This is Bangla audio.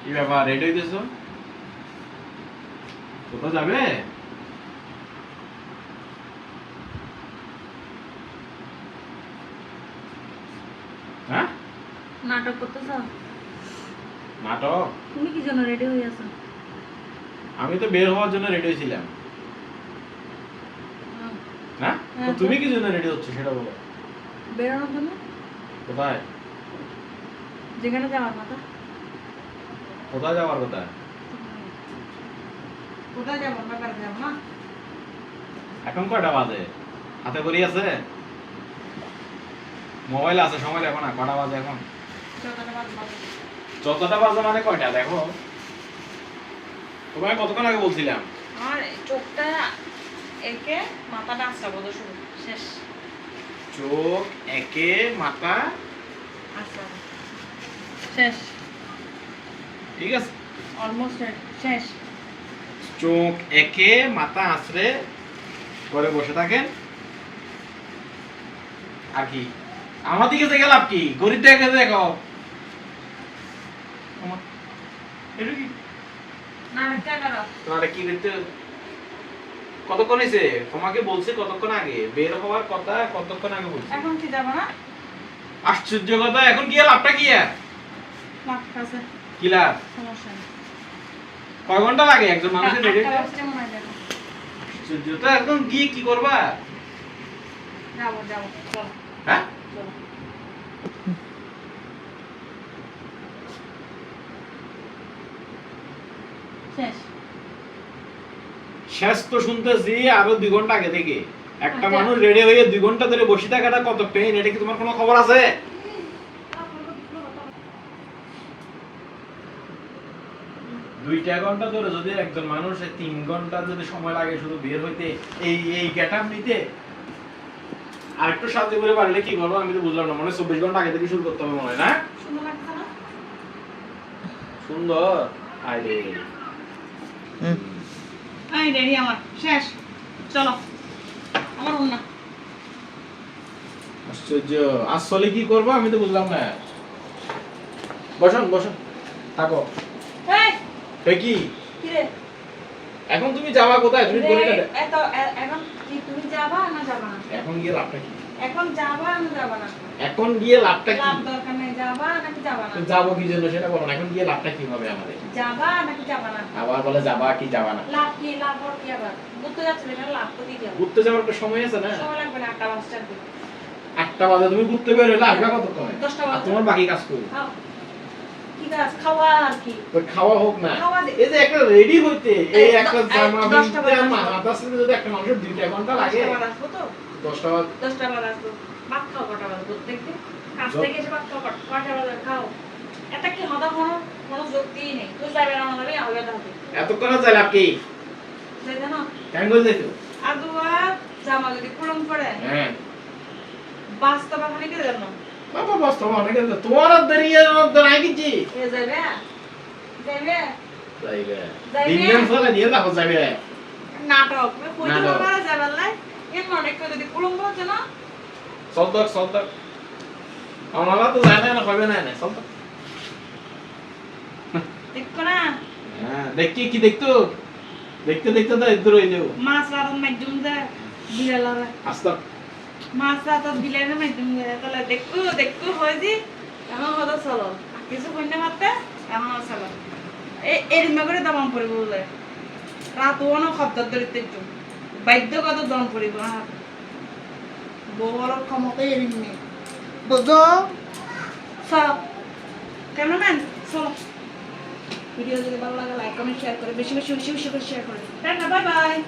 কি ব্যাপার রেডি হইতেছ? কোথাও যাবে? হ্যাঁ? নাটক করতেছ নাটক? তুমি কি জন্য রেডি হয়ে আছো? আমি তো বের হওয়ার জন্য রেডি হয়েছিলাম। না হ্যাঁ, তুমি কি জন্য রেডি হচ্ছে সেটা বলো। বেরোনোর জন্য? কোথায়? যেখানে যাওয়ার কথা। কোথায় যাওয়ার কথা? কোথায় যাব? বেড়াতে যাব না? এখন কয়টা বাজে? হাতে করি আছে? মোবাইল আছে সময় দেখো না। কটা বাজে এখন। চোদ্দটা বাজে মানে কয়টা? দেখো। তোমায় কতক্ষণ আগে বলছিলাম? আমার চোখটা একে মাথাটা আশ্রাবো তো শুরু। শেষ। চোখ একে মাথা আশ্রাবো শেষ। ঠিক আছে? অলমোস্ট শেষ চোখ একে মাথা আঁচড়ে করে বসে থাকেন। আর কি? আমার দিকে থেকে লাভ কি? গরিব দেখে দেখো। এটা কি? তোমার কি দেখতে? কতক্ষণ হয়েছে? তোমাকে বলছি কতক্ষণ আগে। বের হওয়ার কথা কতক্ষণ আগে বলছি। এখন কি যাব না? আশ্চর্য কথা এখন কি লাভটা কি আর? লাভ আছে। সমস্যা কয় ঘণ্টা লাগে একজন মানুষের রেডি হয় তো এখন গিয়ে কি করবা? যাব যাব হ্যাঁ? শেষ। শেষ তো শুনতেছি আরও দুই ঘণ্টা আগে থেকে। একটা আচ্ছা। মানুষ রেডি হয়ে দুই ঘণ্টা ধরে বসে থাকাটা কত পেন এটা কি তোমার কোনো খবর আছে? দুইটা ঘণ্টা ধরে যদি একজন মানুষ তিন ঘণ্টা যদি সময় লাগে শুধু বের হইতে এই এই গেটআপ নিতে আর একটু সাহায্য করে পারলে কি করব? আমি তো বুঝলাম না মনে হয় চব্বিশ ঘণ্টা আগে থেকে শুরু করতে হবে মনে হয় না? সুন্দর লাগছে আরে এই রেডি আমার শেষ। চলো আমার আশ্চর্য। আসলে কি করব? আমি তো বুঝলাম না। বসুন বসুন। থাকো। এই এ কি? কি এখন তুমি যাবা কোথায়? তুমি এত এখন কি তুমি যাবা না যাবা না? এখন গিয়ে লাভটা কি? এখন যাবা না যাবা না? এখন গিয়ে লাভটা কি? লাভ দরকার নেই যাবা নাকি যাবা না? যাব কি জন্য সেটা বলো না। এখন গিয়ে লাভটা কি হবে আমাদের? যাবা নাকি যাবা না? আবার বলে যাবা কি যাবা না? লাভ কি লাভ ওর কি আবার? ঘুরতে যাচ্ছে এখানে লাভ তো দিয়ে যাব ঘুরতে যাওয়ার একটা সময় আছে না? সময় লাগবে না আটটা দিকে আটটা বাজে তুমি ঘুরতে বের হলে আসবে কতক্ষণে? দশটা বাজে। তোমার বাকি কাজ করবে কি খাওয়া আর কি। তো খাওয়া হোক না। এই যে একটা রেডি হইতে এই একটা জামা মাথা সাথে যদি একটা মানুষের দুইটা ঘণ্টা লাগে আসব তো? দশটা বাজে দশটা বাজে আসব। ভাত খাও কটা বাজে প্রত্যেকদিন? কাজ থেকে এসে ভাত খাও কটা- খাও। এটা কি হদা কোনো কোনো যুক্তিই নেই। তুই যাবে না হবে হবে হবে। এতক্ষণ চাই লাভ কি? যাই জানো কেন করে যাইতো আদুয়া জামা যদি পুরন পড়ে হ্যাঁ। বাস্তব কে জানো বাবা অনেক তোমার যাবে যাবে যাইবে? যাইবে। দিন ফলে দিয়ে দেখো যাইবে। নাটক। কইতে পারা যাবে লাই? এর অনেক যদি পুরন পড়ছে না? চলতক চলতক আমার তো যায় না কইবে না না চলতক দেখো। না। হ্যাঁ দেখি কি দেখতো। দেখতে দেখতে তো ইধর হই মাছ রাতন মাধ্যম দে বিড়ালরা মাছ রাতন বিড়ালের মাধ্যম তাহলে দেখো দেখো হয় যে এমন হতো চলো কিছু কন্যা মারতে এমন চলো এই করে দাম পড়িব বলে রাত ওনো শব্দ ধরিতে বাধ্যগত দম পড়িব বড় ক্ষমতা নেই বুঝো চলো ভিডিও যদি ভালো লাগে লাইক কমেন্ট শেয়ার করে বেশি বেশি বেশি বেশি করে শেয়ার করে বাই বাই